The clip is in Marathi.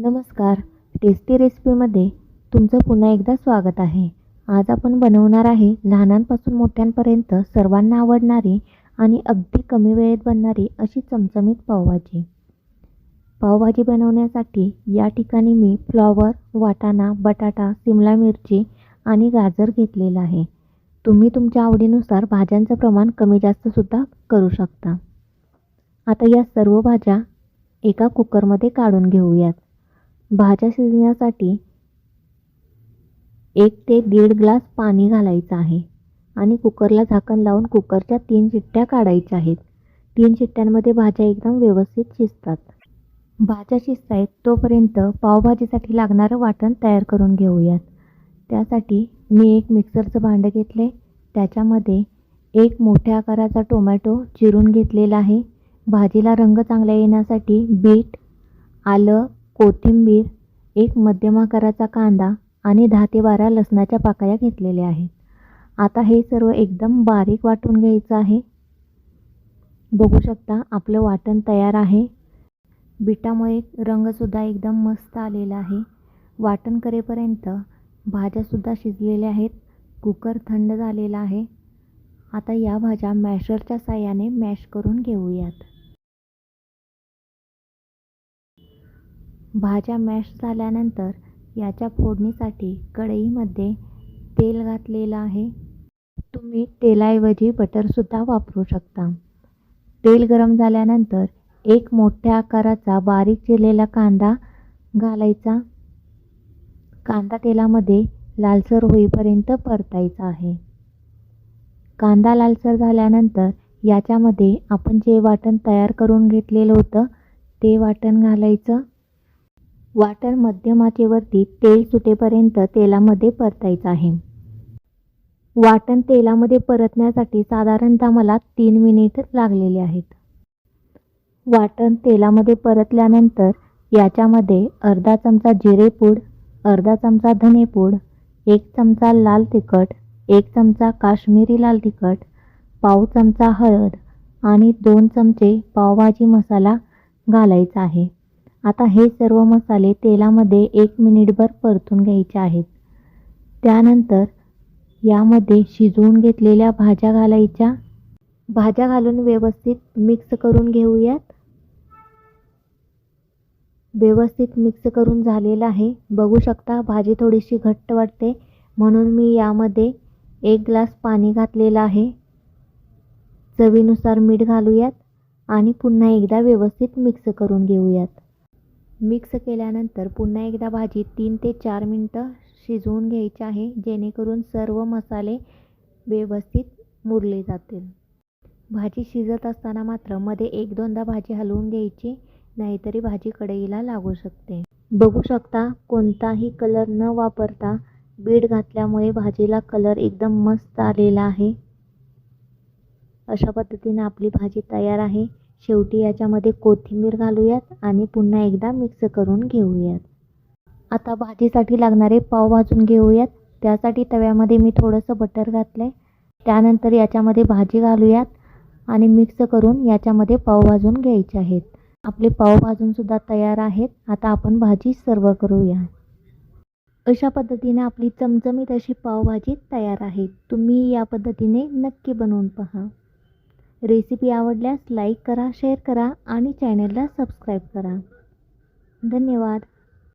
नमस्कार. टेस्टी रेसिपीमध्ये तुमचं पुन्हा एकदा स्वागत आहे. आज आपण बनवणार आहे लहानांपासून मोठ्यांपर्यंत सर्वांना आवडणारी आणि अगदी कमी वेळेत बनणारी अशी चमचमीत पावभाजी. पावभाजी बनवण्यासाठी या ठिकाणी मी फ्लॉवर वाटाणा बटाटा सिमला मिरची आणि गाजर घेतलेलं आहे. तुम्ही तुमच्या आवडीनुसार भाज्यांचं प्रमाण कमी जास्तसुद्धा करू शकता. आता या सर्व भाज्या एका कुकरमध्ये काढून घेऊयात. भाज्या शिजण्यासाठी एक ते दीड ग्लास पाणी घालायचं आहे आणि कुकरला झाकण लावून कुकरच्या तीन शिट्ट्या काढायच्या आहेत. तीन शिट्ट्यांमध्ये भाज्या एकदम व्यवस्थित शिजतात. भाज्या शिजतायत तोपर्यंत पावभाजीसाठी लागणारं वाटण तयार करून घेऊयात. त्यासाठी मी एक मिक्सरचं भांडं घेतले त्याच्यामध्ये एक मोठ्या आकाराचा टोमॅटो चिरून घेतलेला आहे. भाजीला रंग चांगला येण्यासाठी बीट आलं कोथिंबीर एक मध्यम आकाराचा कांदा आणि दहा ते बारा लसणाच्या पाकळ्या घेतलेल्या आहेत. आता हे सर्व एकदम बारीक वाटून घ्यायचं आहे. बघू शकता आपलं वाटण तयार आहे. बिटामुळे रंगसुद्धा एकदम मस्त आलेला आहे. वाटण करेपर्यंत भाज्यासुद्धा शिजलेल्या आहेत. कुकर थंड झालेला आहे. आता या भाज्या मॅशरच्या साह्याने मॅश करून घेऊयात. भाज्या मॅश झाल्यानंतर याच्या फोडणीसाठी कढईमध्ये तेल घातलेलं आहे. तुम्ही तेलाऐवजी बटरसुद्धा वापरू शकता. तेल गरम झाल्यानंतर एक मोठ्या आकाराचा बारीक चिरलेला कांदा घालायचा. कांदा तेलामध्ये लालसर होईपर्यंत परतायचा आहे. कांदा लालसर झाल्यानंतर याच्यामध्ये आपण जे वाटण तयार करून घेतलेलं होतं ते वाटण घालायचं. वाटर मध्यम आचेवरती तेल सुटेपर्यंत तेलामध्ये परतायचं आहे. वाटण तेलामध्ये परतण्यासाठी साधारणतः मला तीन मिनिट लागलेले आहेत. वाटण तेलामध्ये परतल्यानंतर याच्यामध्ये अर्धा चमचा जिरेपूड अर्धा चमचा धनेपूड एक चमचा लाल तिखट एक चमचा काश्मीरी लाल तिखट पाव चमचा हळद आणि दोन चमचे पावभाजी मसाला घालायचा आहे. आता हे सर्व मसाले तेलामध्ये एक मिनिटभर परतून घ्यायचे आहेत. त्यानंतर यामध्ये शिजवून घेतलेल्या भाज्या घालायच्या. भाज्या घालून व्यवस्थित मिक्स करून घेऊयात. व्यवस्थित मिक्स करून झालेलं आहे. बघू शकता भाजी थोडीशी घट्ट वाटते. म्हणून मी यामध्ये एक ग्लास पाणी घातलेलं आहे. चवीनुसार मीठ घालूयात आणि पुन्हा एकदा व्यवस्थित मिक्स करून घेऊयात. मिक्स केल्यानंतर पुन्हा एकदा भाजी तीन ते चार मिनटं शिजवून घ्यायची आहे जेणेकरून सर्व मसाले व्यवस्थित मुरले जातील. भाजी शिजत असताना मात्रमध्ये एक दोनदा भाजी हलवून घ्यायची नाहीतरी भाजी कढईला लागू शकते. बघू शकता कोणताही कलर न वापरता बीड घातल्यामुळे भाजीला कलर एकदम मस्त आलेला आहे. अशा पद्धतीने आपली भाजी तयार आहे. शेवटी याच्यामध्ये कोथिंबीर घालूयात आणि पुन्हा एकदा मिक्स करून घेऊयात. आता भाजीसाठी लागणारे पाव भाजून घेऊयात. त्यासाठी तव्यामध्ये मी थोडंसं बटर घातलं आहे त्यानंतर याच्यामध्ये भाजी घालूयात आणि मिक्स करून याच्यामध्ये पाव भाजून घ्यायचे आहेत. आपले पाव भाजूनसुद्धा तयार आहेत. आता आपण भाजी सर्व करूया. अशा पद्धतीने आपली चमचमीत अशी पावभाजी तयार आहे. तुम्ही या पद्धतीने नक्की बनवून पहा. रेसिपी आवडल्यास लाईक करा शेअर करा आणि चॅनलला सबस्क्राईब करा. धन्यवाद.